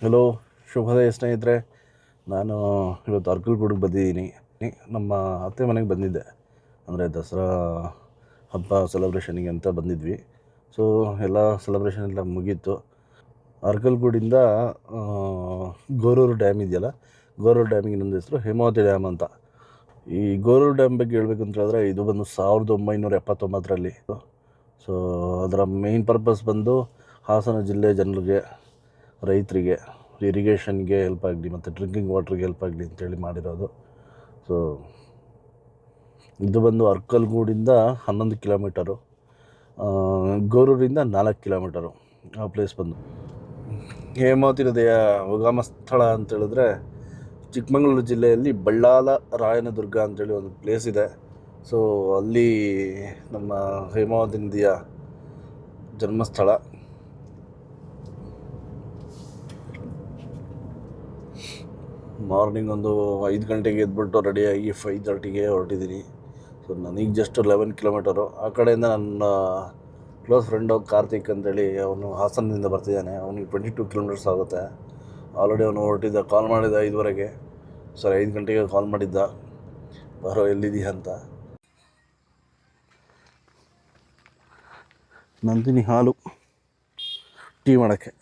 Hello ಶುಭೋದಯ ಸ್ನೇಹಿತರೆ. ನಾನು ಇವತ್ತು ಅರ್ಕಲ್ಗೂಡಿಗೆ ಬಂದಿದ್ದೀನಿ. ನಮ್ಮ ಅತ್ತೆ ಮನೆಗೆ ಬಂದಿದ್ದೆ. ಅಂದರೆ ದಸರಾ ಹಬ್ಬ ಸೆಲೆಬ್ರೇಷನಿಗೆ ಅಂತ ಬಂದಿದ್ವಿ. ಸೊ ಎಲ್ಲ ಸೆಲೆಬ್ರೇಷನ್ ಎಲ್ಲ ಮುಗೀತು. ಅರ್ಕಲ್ಗೂಡಿಂದ ಗೋರೂರು ಡ್ಯಾಮ್ ಇದೆಯಲ್ಲ? ಗೋರೂರು ಡ್ಯಾಮಿಗೆ ಇನ್ನೊಂದು ಹೆಸರು ಹೇಮಾವತಿ ಡ್ಯಾಮ್ ಅಂತ. ಈ ಗೋರೂರು ಡ್ಯಾಮ್ ಬಗ್ಗೆ ಹೇಳಬೇಕು ಅಂತ ಹೇಳಿದ್ರೆ, ಇದು ಬಂದು ಸಾವಿರದ ಒಂಬೈನೂರ ಎಪ್ಪತ್ತೊಂಬತ್ತರಲ್ಲಿ. ಸೊ ಅದರ ಮೇಯ್ನ್ ಪರ್ಪಸ್ ಬಂದು ಹಾಸನ ಜಿಲ್ಲೆ ಜನರಿಗೆ ರೈತರಿಗೆ ಇರಿಗೇಷನ್ಗೆ ಹೆಲ್ಪ್ ಆಗಲಿ ಮತ್ತು ಡ್ರಿಂಕಿಂಗ್ ವಾಟ್ರಿಗೆ ಹೆಲ್ಪ್ ಆಗಲಿ ಅಂತೇಳಿ ಮಾಡಿರೋದು. ಸೊ ಇದು ಬಂದು ಅರ್ಕಲ್ಗೂಡಿಂದ ಹನ್ನೊಂದು ಕಿಲೋಮೀಟರು ಗೋರೂರಿಂದ ನಾಲ್ಕು ಕಿಲೋಮೀಟರು ಆ ಪ್ಲೇಸ್ ಬಂದು. ಹೇಮಾವತಿ ಹೃದಯ ಉಗಮ ಸ್ಥಳ ಅಂತೇಳಿದ್ರೆ ಚಿಕ್ಕಮಗಳೂರು ಜಿಲ್ಲೆಯಲ್ಲಿ ಬಳ್ಳಾಲ, ರಾಯನದುರ್ಗ ಅಂತೇಳಿ ಒಂದು ಪ್ಲೇಸ್ ಇದೆ. ಸೊ ಅಲ್ಲಿ ನಮ್ಮ ಹೇಮಾವತಿ ನದಿಯ ಜನ್ಮಸ್ಥಳ. ಮಾರ್ನಿಂಗ್ ಒಂದು ಐದು ಗಂಟೆಗೆ ಎದ್ಬಿಟ್ಟು ರೆಡಿಯಾಗಿ ಫೈವ್ ತರ್ಟಿಗೆ ಹೊರಟಿದ್ದೀನಿ. ಸೊ ನನಗೆ ಜಸ್ಟ್ ಲೆವೆನ್ ಕಿಲೋಮೀಟರು ಆ ಕಡೆಯಿಂದ ನನ್ನ ಕ್ಲೋಸ್ ಫ್ರೆಂಡು ಕಾರ್ತಿಕ್ ಅಂತೇಳಿ, ಅವನು ಹಾಸನದಿಂದ ಬರ್ತಿದ್ದಾನೆ. ಅವನಿಗೆ ಟ್ವೆಂಟಿ ಟೂ ಕಿಲೋಮೀಟರ್ಸ್ ಆಗುತ್ತೆ. ಆಲ್ರೆಡಿ ಅವನು ಹೊರಟಿದ್ದ ಕಾಲ್ ಮಾಡಿದ್ದ ಐದುವರೆಗೆ. ಸರ್ ಐದು ಗಂಟೆಗೆ ಕಾಲ್ ಮಾಡಿದ್ದ. ಬರೋ ಎಲ್ಲಿದ್ದೀಯ ಅಂತ. ನಂದಿನಿ ಹಾಲು, ಟೀ ಮಾಡೋಕ್ಕೆ.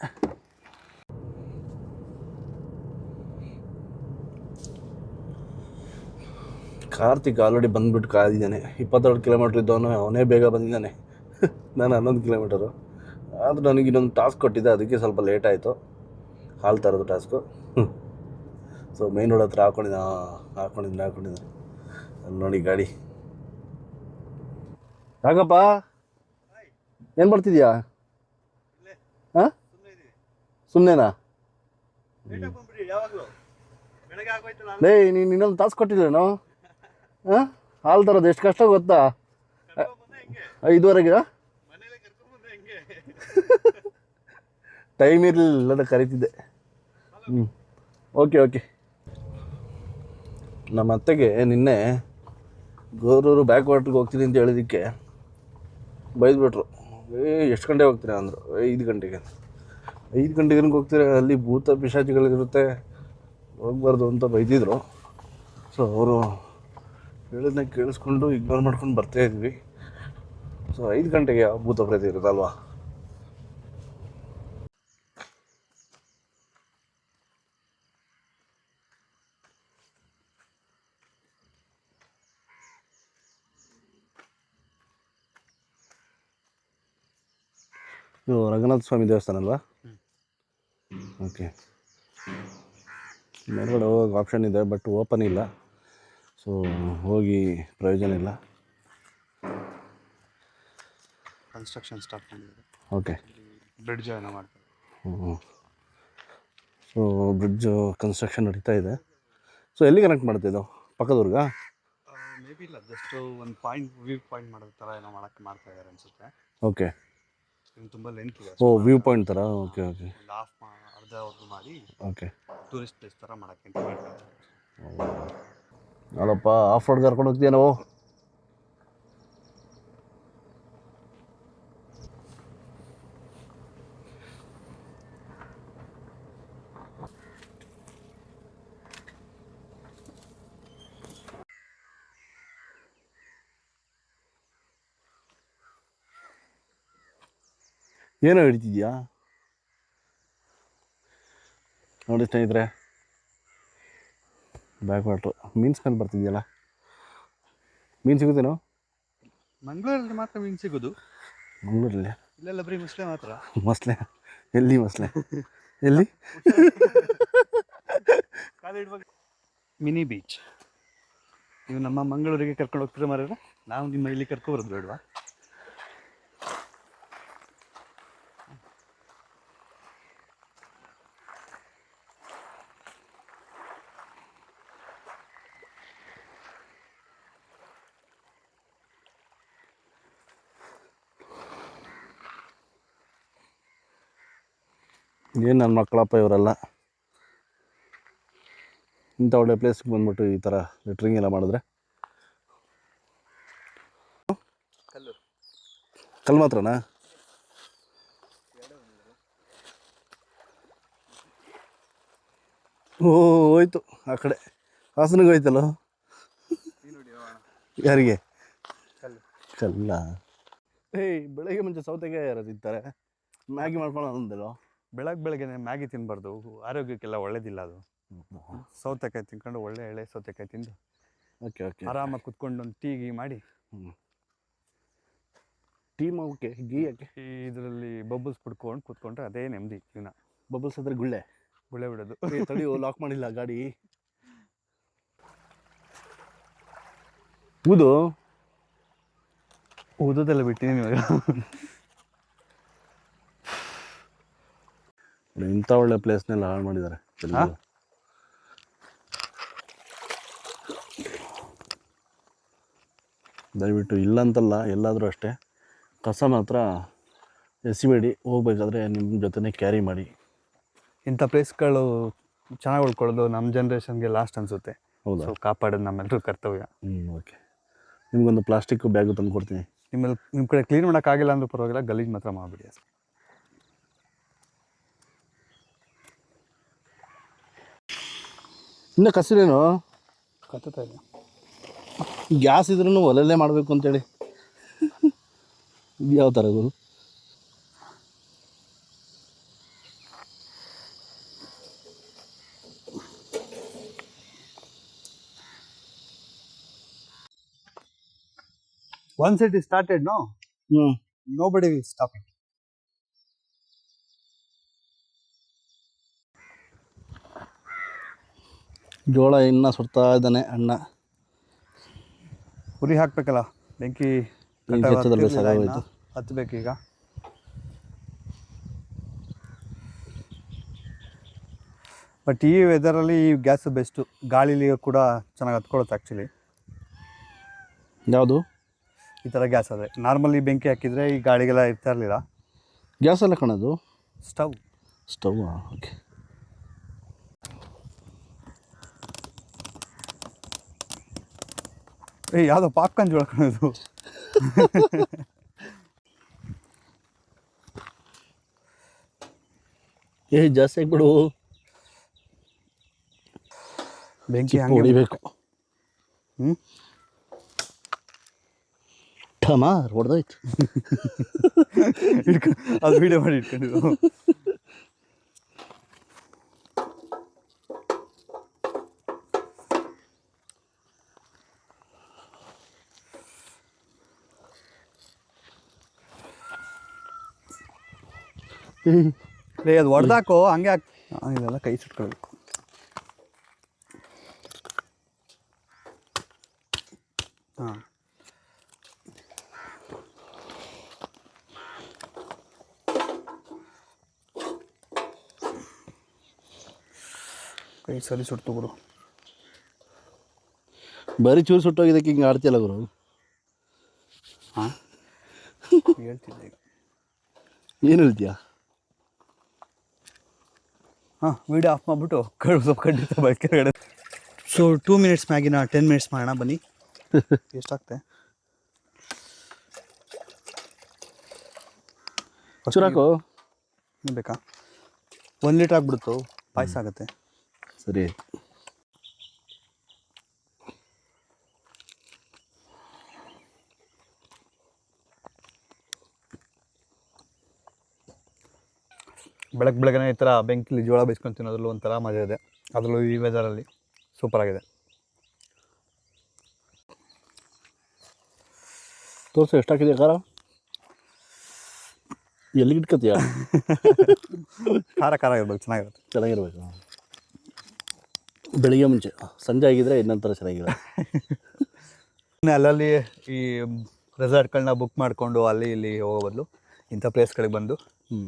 ಕಾರ್ತಿಕ್ ಆಲ್ರೆಡಿ ಬಂದ್ಬಿಟ್ಟು ಕಾದಿದ್ದಾನೆ. ಇಪ್ಪತ್ತೆರಡು ಕಿಲೋಮೀಟ್ರ್ ಇದ್ದವನು ಅವನೇ ಬೇಗ ಬಂದಿದ್ದಾನೆ. ನಾನು ಹನ್ನೊಂದು ಕಿಲೋಮೀಟರು ಆದರೂ ನನಗೆ ಇನ್ನೊಂದು ಟಾಸ್ಕ್ ಕೊಟ್ಟಿದ್ದೆ ಅದಕ್ಕೆ ಸ್ವಲ್ಪ ಲೇಟ್ ಆಯಿತು. ಹಾಲು ತರೋದು ಟಾಸ್ಕು ಸೊ ಮೇನ್ ರೋಡ್ ಹತ್ರ ಹಾಕೊಂಡಿದ್ದ ಹಾಕೊಂಡಿದ್ದೀನಿ ಹಾಕೊಂಡಿದ್ದೀನಿ ಅಲ್ಲಿ ನೋಡಿ ಗಾಡಿ. ಯಾಕಪ್ಪ ಏನು ಮಾಡ್ತಿದ್ಯಾ ಹಾಂ? ಸುಮ್ಮನೆನಾ ಲೇ ನೀನು ಇನ್ನೊಂದು ತಾಸು ಕೊಟ್ಟಿಲ್ಲೇನೋ ಹಾಂ? ಹಾಲು ತರೋದು ಎಷ್ಟು ಕಷ್ಟ ಗೊತ್ತಾ? ಐದುವರೆಗೆ? ಟೈಮ್ ಇರಲಿಲ್ಲ ಕರಿತಿದ್ದೆ. ಹ್ಞೂ ಓಕೆ ಓಕೆ. ನಮ್ಮ ಅತ್ತೆಗೆ ನಿನ್ನೆ ಗೋರೂರು ಬ್ಯಾಕ್ ವಾಟ್ರಿಗೆ ಹೋಗ್ತೀನಿ ಅಂತ ಹೇಳಿದ್ದಕ್ಕೆ ಬೈದ್ಬಿಟ್ರು. ಏ, ಎಷ್ಟು ಗಂಟೆಗೆ ಹೋಗ್ತೀರಾ ಅಂದರು. ಐದು ಗಂಟೆಗೆ. ಐದು ಗಂಟೆಗೆ ಹೋಗ್ತೀರಾ? ಅಲ್ಲಿ ಭೂತ ಪಿಶಾಚಿಗಳಿರುತ್ತೆ. ಹೋಗ್ಬಾರ್ದು ಅಂತ ಬೈದಿದ್ರು. ಸೊ ಅವರು ಹೇಳಿದ್ನ ಕೇಳಿಸ್ಕೊಂಡು ಇಗ್ನೋರ್ ಮಾಡ್ಕೊಂಡು ಬರ್ತಾ ಇದ್ವಿ. ಸೊ ಐದು ಗಂಟೆಗೆ ಭೂತ ಪ್ರೇತ ಇರುತ್ತಲ್ವಾ? ಇದು ರಂಗನಾಥ ಸ್ವಾಮಿ ದೇವಸ್ಥಾನ ಅಲ್ವಾ? ಓಕೆ ಮೇಲ್ಗಡೆ ಹೋಗೋಕೆ ಆಪ್ಷನ್ ಇದೆ ಬಟ್ ಓಪನ್ ಇಲ್ಲ. ಸೊ ಹೋಗಿ ಪ್ರಯೋಜನ ಇಲ್ಲ. ಕನ್ಸ್ಟ್ರಕ್ಷನ್ ಸ್ಟಾರ್ಟ್ ಮಾಡಿದ್ದಾರೆ. ಓಕೆ ಬ್ರಿಡ್ಜ್ ಏನೋ ಮಾಡ್ತಾರೆ. ಸೊ ಬ್ರಿಡ್ಜ್ ಕನ್ಸ್ಟ್ರಕ್ಷನ್ ನಡೀತಾ ಇದೆ. ಸೊ ಎಲ್ಲಿ ಕನೆಕ್ಟ್ ಮಾಡುತ್ತೆ ಇದು? ಪಕ್ಕದೂರ್ಗ? ಮೇ ಬಿ ಇಲ್ಲ ಜಸ್ಟ್ ಒಂದು ಪಾಯಿಂಟ್ ವ್ಯೂ ಪಾಯಿಂಟ್ ಮಾಡೋ ಥರ ಏನೋ ಮಾಡಕ್ಕೆ ಮಾಡ್ತಾ ಇದ್ದಾರೆ ಅನ್ಸುತ್ತೆ. ಓಕೆ ಇನ್ನು ತುಂಬ ಲೆಂತ್ ಇದೆ. ಓ ವ್ಯೂ ಪಾಯಿಂಟ್ ಥರ ಓಕೆ ಓಕೆ ಒಂದು ಹಾಫ್ ಅರ್ಧ ಅವ್ರದ್ದು ಮಾಡಿ ಓಕೆ ಟೂರಿಸ್ಟ್ ಪ್ಲೇಸ್ ಥರ ಮಾಡಕ್ಕೆ ಅಂತ ಮಾಡ್ತಾರೆ ಅಲ್ಲಪ್ಪ ಆಫ್ ರೋಡ್ ಕರ್ಕೊಂಡು ಹೋಗ್ತೀಯ ನಾವು? ಏನೋ ಹಿಡಿತಿದ್ಯಾ ನೋಡಿ ಸ್ನೇಹಿತರೆ ಬ್ಯಾಕ್ ವಾಟ್ರು ಮೀನ್ ಸ್ಮೆಲ್ ಬರ್ತಿದೆಯಲ್ಲ? ಮೀನು ಸಿಗುತ್ತೇನೋ? ಮಂಗಳೂರಲ್ಲಿ ಮಾತ್ರ ಮೀನು ಸಿಗೋದು. ಮಂಗಳೂರಲ್ಲಿ? ಇಲ್ಲೆಲ್ಲ ಬರೀ ಮಸ್ಲೆ ಮಾತ್ರ. ಮಸ್ಲೆ? ಎಲ್ಲಿ ಮಸ್ಲೆ? ಎಲ್ಲಿ? Mini beach. ನೀವು ನಮ್ಮ ಮಂಗಳೂರಿಗೆ ಕರ್ಕೊಂಡು ಹೋಗ್ತೀರಾ ಮರ ನಾವು ನಿಮ್ಮ ಇಲ್ಲಿ ಕರ್ಕೊಬರೋದು ಬೇಡವಾ? ಏನು ನನ್ನ ಮಕ್ಕಳಪ್ಪ ಇವರೆಲ್ಲ? ಇಂಥ ಒಳ್ಳೆ ಪ್ಲೇಸ್ಗೆ ಬಂದ್ಬಿಟ್ಟು ಈ ಥರ ಲೆಟ್ರಿಂಗ್ ಎಲ್ಲ ಮಾಡಿದ್ರೆ? ಕಲ್ಲು. ಕಲ್ ಮಾತ್ರನಾ? ಓ ಹೋಯ್ತು. ಆ ಕಡೆ. ಹಾಸನಿಗೆ ಹೋಯ್ತಲ್ಲ? ಯಾರಿಗೆ? ಕಲ್ಲ. ಏಯ್ ಬೆಳಗ್ಗೆ ಮುಂಚೆ ಸೌತೆಗೆ ಯಾರು ತಿಂತಾರೆ ಮ್ಯಾಗಿ ಮಾಡ್ಕೊಳ್ಳೋ ಬೆಳಗ್ಗೆ ಬೆಳಗ್ಗೆನೆ ಮ್ಯಾಗಿ ತಿನ್ನಬಾರ್ದು ಆರೋಗ್ಯಕ್ಕೆಲ್ಲ ಒಳ್ಳೇದಿಲ್ಲ ಅದು. ಸೌತೆಕಾಯಿ ತಿನ್ಕೊಂಡು ಒಳ್ಳೆ ಎಳೆ ಸೌತೆಕಾಯಿ ತಿಂದು ಓಕೆ ಓಕೆ. ಆರಾಮಾಗಿ ಕುತ್ಕೊಂಡು ಒಂದು ಟೀ ಗೀ ಮಾಡಿ. ಟೀ ಓಕೆ ಗೀ ಯಾಕೆ? ಇದರಲ್ಲಿ ಬಬಲ್ಸ್ ಬಿಡ್ಕೊಂಡು ಕುತ್ಕೊಂಡ್ರೆ ಅದೇ ನೆಮ್ಮದಿ ಜೀವನ. ಬಬಲ್ಸ್ ಅಂದರೆ ಗುಳ್ಳೆ? ಗುಳ್ಳೆ ಬಿಡೋದು. ತಡಿ ಲಾಕ್ ಮಾಡಿಲ್ಲ ಗಾಡಿ. ಊದು? ಊದೋದೆಲ್ಲ ಬಿಟ್ಟಿದ್ದೀನಿ ಇವಾಗ. ಇಂಥ ಒಳ್ಳೆ ಪ್ಲೇಸ್ನೆಲ್ಲ ಹಾಳು ಮಾಡಿದ್ದಾರೆ? ದಯವಿಟ್ಟು ಇಲ್ಲ ಅಂತಲ್ಲ ಎಲ್ಲಾದರೂ ಅಷ್ಟೇ. ಕಸ ಮಾತ್ರ ಎಸಿಬೇಡಿ ಹೋಗ್ಬೇಕಾದ್ರೆ ನಿಮ್ಮ ಜೊತೆನೇ ಕ್ಯಾರಿ ಮಾಡಿ. ಇಂಥ ಪ್ಲೇಸ್ಗಳು ಚೆನ್ನಾಗಿ ಉಳ್ಕೊಳ್ಳೋದು ನಮ್ಮ ಜನ್ರೇಷನ್ಗೆ ಲಾಸ್ಟ್ ಅನಿಸುತ್ತೆ. ಹೌದಾ? ಕಾಪಾಡೋದು ನಮ್ಮೆಲ್ಲರೂ ಕರ್ತವ್ಯ. ಹ್ಞೂ ಓಕೆ ನಿಮಗೊಂದು ಪ್ಲಾಸ್ಟಿಕ್ ಬ್ಯಾಗು ತಂದು ಕೊಡ್ತೀನಿ. ನಿಮ್ಮಲ್ಲಿ ನಿಮ್ಮ ಕಡೆ ಕ್ಲೀನ್ ಮಾಡೋಕ್ಕಾಗಿಲ್ಲ ಅಂದ್ರೂ ಪರವಾಗಿಲ್ಲ ಗಲೀಜು ಮಾತ್ರ ಮಾಡಿಬಿಡಿ ಇನ್ನು ಕಸಿರೇನು? ಕತ್ತತಾ ಇಲ್ಲ ಗ್ಯಾಸ್ ಇದ್ರೂ ಒಲೆಲ್ಲೇ ಮಾಡಬೇಕು ಅಂತೇಳಿ. ಇದು ಯಾವ ಥರ ಗುರು? Once it is started no ಹ್ಞೂ nobody will stop it ಜೋಳ ಇನ್ನ ಸುಡ್ತಾ ಇದ್ದಾನೆ ಅಣ್ಣ. ಉರಿ ಹಾಕ್ಬೇಕಲ್ಲ ಬೆಂಕಿ ಸಾಕಾಗೋಯ್ತು. ಇನ್ನ. ಹತ್ಬೇಕೀಗ ಬಟ್ ಈ ವೆದರಲ್ಲಿ ಈ ಗ್ಯಾಸ್ ಬೆಸ್ಟು ಗಾಳಿಲಿ ಕೂಡ ಚೆನ್ನಾಗಿ ಹತ್ಕೊಳುತ್ತೆ ಆ್ಯಕ್ಚುಲಿ ಯಾವುದು? ಈ ಥರ ಗ್ಯಾಸ್ ಆದರೆ. ನಾರ್ಮಲಿ ಬೆಂಕಿ ಹಾಕಿದರೆ ಈ ಗಾಳಿಗೆಲ್ಲ ಇರ್ತಾ ಇರಲಿಲ್ಲ. ಗ್ಯಾಸ್ ಎಲ್ಲ ಕಾಣೋದು? ಸ್ಟವ್ ಸ್ಟವ್ ಓಕೆ ಏ ಯಾವುದೋ ಪಾಪ್ಕಾರ್ನ್ ಜೋಳ ಕಾಣೋದು. ಏ ಜಾಸ್ತಿ ಆಗಿಬಿಡು. ಬೆಂಕಿ ಹಂಗೆ ಹೊಡಿಬೇಕು. ಹ್ಞೂ ಟಮಾರ್ ಹೊಡೆದೋಯ್ತು. ಇಟ್ಕೊಂಡು ಅದು ವಿಡಿಯೋ ಮಾಡಿ ಇಟ್ಕೊಂಡಿದ್ದು ಲೇ ಅದು ಹೊಡೆದಾಕೋ ಹಂಗೆ ಹಾಕಿ ಇದೆಲ್ಲ ಕೈ ಸುಟ್ಕೊಳ್ಬೇಕು. ಹಾಂ. ಕೈ ಸರಿ ಸುಡ್ತು ಗುರು ಬರೀ ಚೂರು ಸುಟ್ಟೋಗಿದ್ದಕ್ಕೆ ಹಿಂಗೆ ಆಡ್ತಿಯಲ್ಲ ಗುರು? ಹಾಂ? ಹೇಳ್ತಿದ್ದೆ ಈಗ. ಏನು ಹೇಳ್ತೀಯ? ಹಾಂ ವಿಡಿಯೋ ಆಫ್ ಮಾಡಿಬಿಟ್ಟು ಕಡು ಸ್ವಲ್ಪ ಖಂಡಿತ ಬೈಕ್ ಕೆಳಗಡೆ. ಸೊ ಟೂ ಮಿನಿಟ್ಸ್ ಮ್ಯಾಗಿನ ಟೆನ್ ಮಿನಿಟ್ಸ್ ಮಾಡೋಣ ಬನ್ನಿ. ಎಷ್ಟಾಗ್ತೆ? ಚೂರಾಕು ಬೇಕಾ? ಒಂದು ಲೀಟ್ರ್ ಆಗ್ಬಿಡ್ತು ಪಾಯಸ ಆಗುತ್ತೆ. ಸರಿ. ಬೆಳಗ್ಗೆ ಬೆಳಗ್ಗೆ ಈ ಥರ ಬೆಂಕಿಲಿ ಜೋಳ ಬೇಯಿಸ್ಕೊಂಡು ತಿನ್ನೋದ್ರಲ್ಲೂ ಒಂಥರ ಮಜಾ ಇದೆ. ಅದರಲ್ಲೂ ಈ ವೆದರಲ್ಲಿ ಸೂಪರ್ ಆಗಿದೆ. ತೋರಿಸು ಎಷ್ಟಾಕಿದೆಯಾ ಖಾರ? ಎಲ್ಲಿಗೆ ಇಟ್ಕೊತೀಯ? ಖಾರ ಖಾರ ಇರ್ಬೇಕು ಚೆನ್ನಾಗಿರುತ್ತೆ. ಚೆನ್ನಾಗಿರ್ಬೇಕು ಬೆಳಿಗ್ಗೆ ಮುಂಚೆ ಸಂಜೆ ಆಗಿದ್ರೆ ಇನ್ನೊಂಥರ ಇನ್ನು ಅಲ್ಲಲ್ಲಿ ಈ ರೆಸಾರ್ಟ್ಗಳನ್ನ ಬುಕ್ ಮಾಡಿಕೊಂಡು ಅಲ್ಲಿ ಇಲ್ಲಿ ಹೋಗೋ ಬದಲು ಇಂಥ ಪ್ಲೇಸ್ಗಳಿಗೆ ಬಂದು ಹ್ಞೂ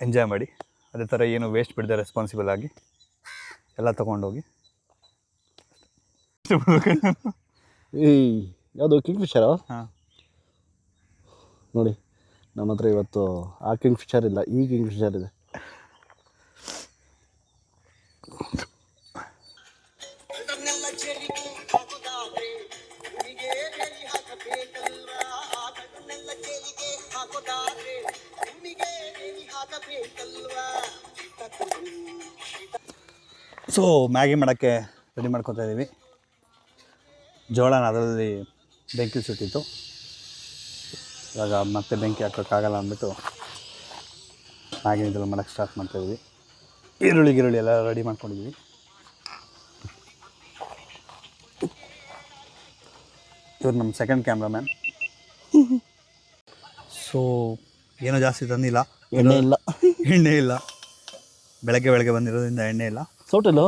ಎಂಜಾಯ್ ಮಾಡಿ. ಅದೇ ಥರ ಏನು ವೇಸ್ಟ್ ಬಿಡದೆ ರೆಸ್ಪಾನ್ಸಿಬಲ್ ಆಗಿ ಎಲ್ಲ ತೊಗೊಂಡೋಗಿ. ಏಯ್ ಯಾವುದು ಕಿಂಗ್ ಫಿಶರಾ ಹಾಂ. ನೋಡಿ ನಮ್ಮ ಹತ್ರ ಇವತ್ತು ಆ ಕಿಂಗ್ ಫಿಶರ್ ಇಲ್ಲ ಈ ಕಿಂಗ್ ಫಿಶರ್ ಇದೆ. ಮ್ಯಾಗಿ ಮಾಡೋಕ್ಕೆ ರೆಡಿ ಮಾಡ್ಕೊತಾ ಇದ್ದೀವಿ. ಜೋಳನ ಅದರಲ್ಲಿ ಬೆಂಕಿ ಸುಟ್ಟಿತ್ತು. ಇವಾಗ ಮತ್ತೆ ಬೆಂಕಿ ಹಾಕೋಕ್ಕಾಗಲ್ಲ ಅಂದ್ಬಿಟ್ಟು ಮ್ಯಾಗಿ ಇದೆಲ್ಲ ಮಾಡೋಕ್ಕೆ ಸ್ಟಾರ್ಟ್ ಮಾಡ್ತಾಯಿದ್ವಿ ಈರುಳ್ಳಿ ಗಿರುಳ್ಳಿ ಎಲ್ಲ ರೆಡಿ ಮಾಡ್ಕೊಂಡಿದ್ವಿ ಇವ್ರು ನಮ್ಮ ಸೆಕೆಂಡ್ ಕ್ಯಾಮ್ರಾಮ್ಯಾನ್ ಸೊ ಏನೋ ಜಾಸ್ತಿ ತಂದಿಲ್ಲ. ಎಣ್ಣೆ ಇಲ್ಲ. ಎಣ್ಣೆ ಇಲ್ಲ. ಬೆಳಗ್ಗೆ ಬೆಳಗ್ಗೆ ಬಂದಿರೋದ್ರಿಂದ ಎಣ್ಣೆ ಇಲ್ಲ. ಸೌಟೆಲ್ಲೋ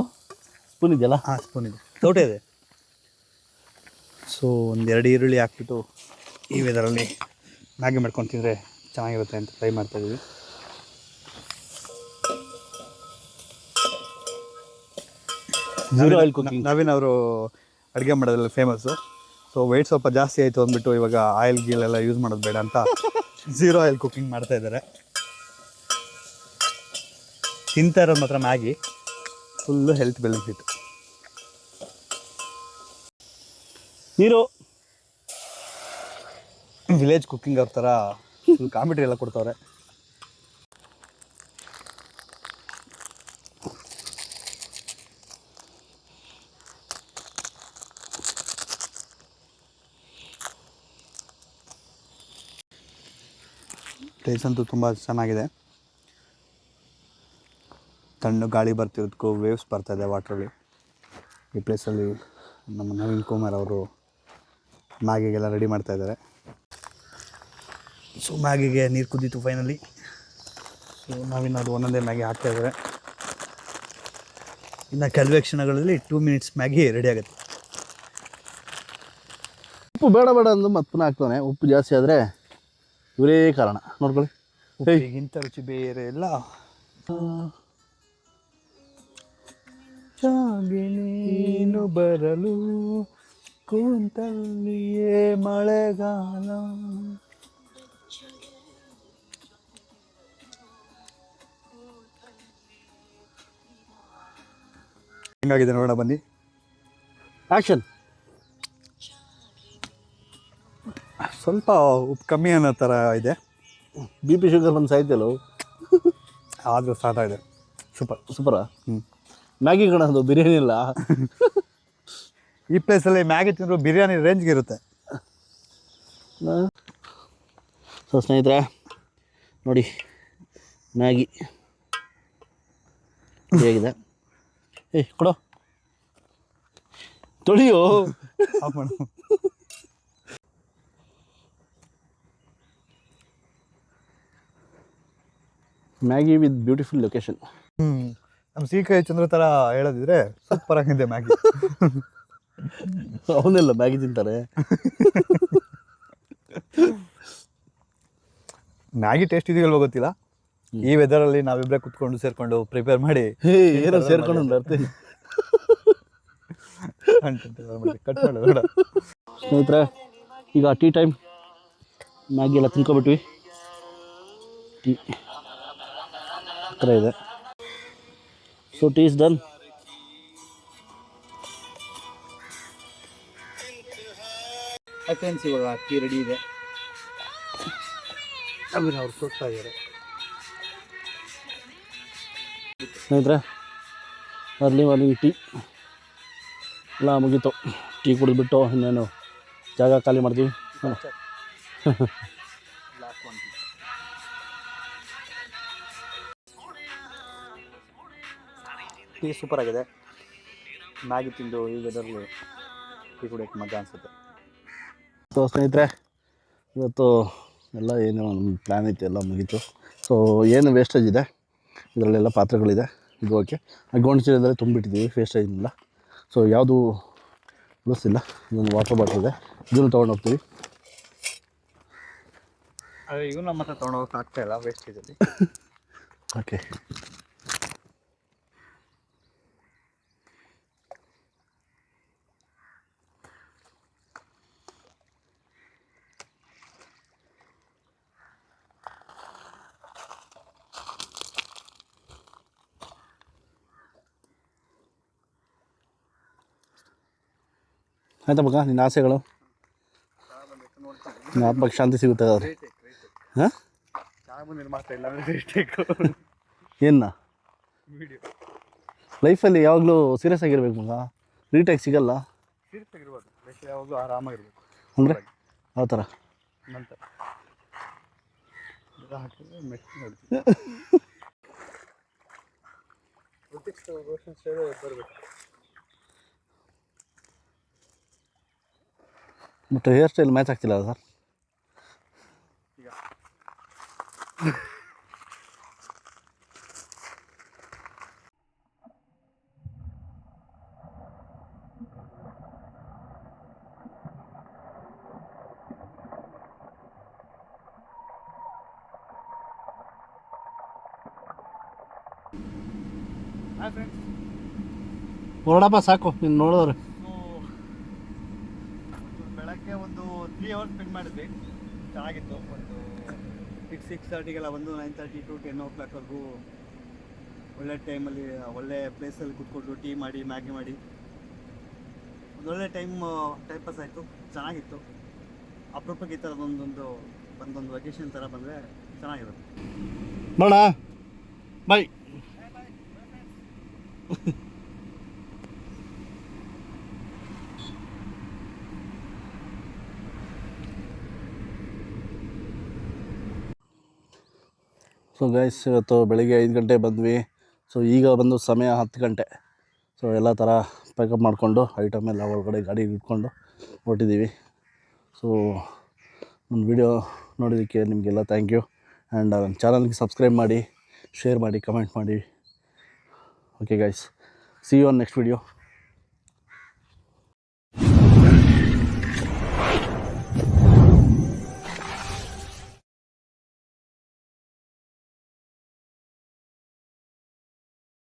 ಸ್ಪೂನ್ ಇದೆಯಲ್ಲ? ಹಾಂ ಸ್ಪೂನ್ ಇದೆ. ತೋಟೆ ಇದೆ. ಸೊ ಒಂದೆರಡು ಈರುಳ್ಳಿ ಹಾಕ್ಬಿಟ್ಟು ಈ ವೆದರಲ್ಲಿ ಮ್ಯಾಗಿ ಮಾಡ್ಕೊಂಡು ತಿಂದರೆ ಚೆನ್ನಾಗಿರುತ್ತೆ ಅಂತ ಟ್ರೈ ಮಾಡ್ತಾಯಿದ್ದೀವಿ ಆಯಿಲ್ ಕುಕಿಂಗ್. ನವೀನ್ ಅವರು ಅಡುಗೆ ಮಾಡೋದ್ರಲ್ಲಿ ಫೇಮಸ್ಸು ಸೊ ವೆಯ್ಟ್ ಸ್ವಲ್ಪ ಜಾಸ್ತಿ ಆಯಿತು ಅಂದ್ಬಿಟ್ಟು ಇವಾಗ ಆಯಿಲ್ ಗೀಲ್ ಎಲ್ಲ ಯೂಸ್ ಮಾಡೋದು ಬೇಡ ಅಂತ ಝೀರೋ ಆಯಿಲ್ ಕುಕಿಂಗ್ ಮಾಡ್ತಾ ಇದ್ದಾರೆ. ತಿಂತಾ ಇರೋದು ಮಾತ್ರ ಮ್ಯಾಗಿ. ಫುಲ್ಲು ಹೆಲ್ತ್ ಬೆನಿಫಿಟ್ ನೀರು ವಿಲೇಜ್ ಕುಕ್ಕಿಂಗ್ ಅವ್ರ ಥರ ಫುಲ್ ಕಾಮಿಡಿ ಎಲ್ಲ ಕೊಡ್ತಾವ್ರೆ. ಪ್ಲೇಸ್ ಅಂತೂ ತುಂಬ ಚೆನ್ನಾಗಿದೆ. ತಣ್ಣು ಗಾಳಿ ಬರ್ತಿರೋದಕ್ಕೂ ವೇವ್ಸ್ ಬರ್ತಾಯಿದೆ ವಾಟ್ರಲ್ಲಿ ಈ ಪ್ಲೇಸಲ್ಲಿ ನಮ್ಮ ನವೀನ್ ಕುಮಾರ್ ಅವರು ಮ್ಯಾಗಿಗೆಲ್ಲ ರೆಡಿ ಮಾಡ್ತಾ ಇದ್ದಾರೆ. ಸೊ ಮ್ಯಾಗಿಗೆ ನೀರು ಕುದ್ದಿತ್ತು ಫೈನಲಿ ಸೊ ನಾವಿನ್ನದು ಒಂದೊಂದೇ ಮ್ಯಾಗಿ ಹಾಕ್ತಾ ಇದ್ದಾರೆ. ಇನ್ನು ಕೆಲವೇ ಕ್ಷಣಗಳಲ್ಲಿ ಟೂ ಮಿನಿಟ್ಸ್ ಮ್ಯಾಗಿ ರೆಡಿ ಆಗುತ್ತೆ. ಉಪ್ಪು ಬೇಡ ಬೇಡ ಅಂದು ಮತ್ತೆ ಪುನಃ ಹಾಕ್ತಾನೆ ಉಪ್ಪು ಜಾಸ್ತಿ ಆದರೆ ಇವರೇ ಕಾರಣ. ನೋಡ್ಕೊಳ್ಳಿ. ಇಂಥ ರುಚಿ ಬೇರೆ ಇಲ್ಲ ಚಾಗಿ ನೀನು ಬರಲು ಕೂತಲ್ಲಿಯೇ ಮಳೆಗಾಲ. ಹೆಂಗಾಗಿದೆ ನೋಡೋಣ ಬನ್ನಿ. ಆ್ಯಕ್ಷನ್. ಸ್ವಲ್ಪ ಉಪ್ಪು ಕಮ್ಮಿ ಅನ್ನೋ ಥರ ಇದೆ. ಬಿ ಪಿ ಶುಗರ್ ಬಂದು ಸಾಯ್ತಲ್ಲ ಆದರೂ ಸಾಧ ಇದೆ. ಸೂಪರ್. ಸೂಪರಾ? ಹ್ಞೂ ಮ್ಯಾಗಿ ಕಣದು ಬಿರಿಯಾನಿ ಇಲ್ಲ. ಈ ಪ್ಲೇಸಲ್ಲಿ ಮ್ಯಾಗಿ ತಿಂದರೂ ಬಿರಿಯಾನಿ ರೇಂಜ್ಗೆ ಇರುತ್ತೆ. ಸೊ ಸ್ನೇಹಿತರೆ ನೋಡಿ ಮ್ಯಾಗಿ ಹೇಗಿದೆ. ಏಯ್ ಕೊಡೋ. ತೊಳಿಯೋ. Maggi with beautiful location. ಹ್ಞೂ ನಮ್ಮ ಸಿ ಕೈ ಚಂದ್ರ ತರ ಹೇಳೋದಿದ್ರೆ ಸೂಪರ್ ಆಗಿದೆ ಮ್ಯಾಗಿ. ಅವನೆಲ್ಲ ಮ್ಯಾಗಿ ತಿಂತಾರೆ. ಮ್ಯಾಗಿ ಟೇಸ್ಟ್ ಇದೆಯಲ್ವೋ ಗೊತ್ತಿಲ್ಲ. ಈ ವೆದರ್ ಅಲ್ಲಿ ನಾವಿಬ್ಬರೇ ಕುತ್ಕೊಂಡು ಸೇರ್ಕೊಂಡು ಪ್ರಿಪೇರ್ ಮಾಡಿ ಏನೋ ಸೇರ್ಕೊಂಡು ಬರ್ತೀನಿ ಕಟ್ ಸ್ನೇಹಿತರೆ ಈಗ ಟೀ ಟೈಮ್ ಮ್ಯಾಗಿ ಎಲ್ಲ ತಿನ್ಕೊಬಿಟ್ವಿ. ಟೀ ಥರ ಇದೆ. So tea is done friends ಇವಾಗ ಟೀ ರೆಡಿ ಇದೆ. ಆಮೇಲೆ ಅವ್ರು ಸುಡ್ತಾ ಇದ್ದಾರೆ. ಸ್ನೇಹಿತರೆ ಅರ್ಲಿ ಮಾರ್ನಿಂಗ್ ಟೀ. ಎಲ್ಲ ಮುಗೀತು. ಟೀ ಕುಡಿದ್ಬಿಟ್ಟು ಇನ್ನೇನು ಜಾಗ ಖಾಲಿ ಮಾಡ್ತೀವಿ. ಟೀ ಸೂಪರ್ ಆಗಿದೆ. ಮ್ಯಾಗಿ ತಿಂದು ಈ ವೆದರ್ಲಿ ಟೀ ಕುಡಿಯೋಕ್ಕೆ ಮಜಾ ಅನಿಸುತ್ತೆ. ಸೊ ಸ್ನೇಹಿತರೆ ಇವತ್ತು ಎಲ್ಲ ಏನು ನಮ್ಮ ಪ್ಲ್ಯಾನ್ ಐತೆ ಎಲ್ಲ ಮುಗೀತು. ಸೊ ಏನು ವೇಸ್ಟೇಜ್ ಇದೆ? ಇದರಲ್ಲೆಲ್ಲ ಪಾತ್ರೆಗಳಿದೆ. ಇದು ಓಕೆ ಗೋಣಿ ಚೀಲದಲ್ಲಿ ತುಂಬಿಟ್ಟಿದ್ದೀವಿ ವೇಸ್ಟೇಜಿಂದ ಸೊ ಯಾವುದು ಉಳಿಸಿಲ್ಲ. ಇದೊಂದು ವಾಟರ್ ಬಾಟಲ್ ಇದೆ. ಇದನ್ನು ತೊಗೊಂಡು ಹೋಗ್ತೀವಿ. ಇವು ನಮ್ಮ ಹತ್ರ ತೊಗೊಂಡೋಗಕ್ಕೆ ಆಗ್ತಾಯಿಲ್ಲ ಇಲ್ಲ ವೇಸ್ಟೇಜಲ್ಲಿ ಓಕೆ ಆಯ್ತಾ ಮಗ, ನಿನ್ನ ಆಸೆಗಳು? ಹಬ್ಬಕ್ಕೆ ಶಾಂತಿ ಸಿಗುತ್ತೆ ಅವ್ರೆ ಹಾಂ? ಏನ ಲೈಫಲ್ಲಿ ಯಾವಾಗಲೂ ಸೀರಿಯಸ್ ಆಗಿರ್ಬೇಕು ಮಗ. ರೀಟಾಗಿ ಸಿಗಲ್ಲ. ಯಾವಾಗಲೂ ಆರಾಮಾಗಿರ್ಬೇಕು ಅಂದರೆ ಯಾವ ಥರ ನಂತರ ಗಿಡ ಹಾಕಿದ್ರೆ ಮೆಟ್ಟಿ ನೋಡ್ತೀವಿ ಬರಬೇಕು ಬಟ್ ಹೇರ್ ಸ್ಟೈಲ್ ಮ್ಯಾಚ್ ಆಗ್ತಿಲ್ಲ ಸರ್ ಈಗ ಹಾಯ್ ಫ್ರೆಂಡ್ಸ್ ಹೊರಡಪ್ಪ ಸಾಕು ನೀನು ನೋಡಿದ್ರೆ ಚೆನ್ನಾಗಿತ್ತು ಒಂದು ಸಿಕ್ಸ್ ಸಿಕ್ಸ್ ತರ್ಟಿಗೆಲ್ಲ ಒಂದು ನೈನ್ ತರ್ಟಿ ಟು ಟೆನ್ ಓ ಕ್ಲಾಕ್ವರೆಗೂ ಒಳ್ಳೆ ಟೈಮಲ್ಲಿ ಒಳ್ಳೆ ಪ್ಲೇಸಲ್ಲಿ ಕೂತ್ಕೊಂಡು ಟೀ ಮಾಡಿ ಮ್ಯಾಗಿ ಮಾಡಿ. ಒಂದೊಳ್ಳೆ ಟೈಮ್ ಟೈಮ್ ಪಾಸ್ ಆಯಿತು ಚೆನ್ನಾಗಿತ್ತು. ಅಪರೂಪಕ್ಕೆ ಈ ಥರದೊಂದೊಂದು ಒಂದೊಂದು ಒಂದೊಂದು ವೆಕೇಶನ್ ಥರ ಬಂದರೆ ಚೆನ್ನಾಗಿರುತ್ತೆ. ಬಾಯ್ ಸೊ ಗೈಸ್ ಇವತ್ತು ಬೆಳಿಗ್ಗೆ ಐದು ಗಂಟೆ ಬಂದ್ವಿ. ಸೊ ಈಗ ಬಂದು ಸಮಯ ಹತ್ತು ಗಂಟೆ. ಸೊ ಎಲ್ಲ ಥರ ಪ್ಯಾಕಪ್ ಮಾಡಿಕೊಂಡು ಐಟಮ್ ಎಲ್ಲ ಒಳಗಡೆ ಗಾಡಿ ಇಟ್ಕೊಂಡು ಹೊರಟಿದ್ದೀವಿ ಸೊ ನನ್ನ ವಿಡಿಯೋ ನೋಡೋದಕ್ಕೆ ನಿಮಗೆಲ್ಲ ಥ್ಯಾಂಕ್ ಯು ಆ್ಯಂಡ್ ನನ್ನ ಚಾನಲ್ಗೆ ಸಬ್ಸ್ಕ್ರೈಬ್ ಮಾಡಿ ಶೇರ್ ಮಾಡಿ ಕಮೆಂಟ್ ಮಾಡಿ. Okay guys see you on next video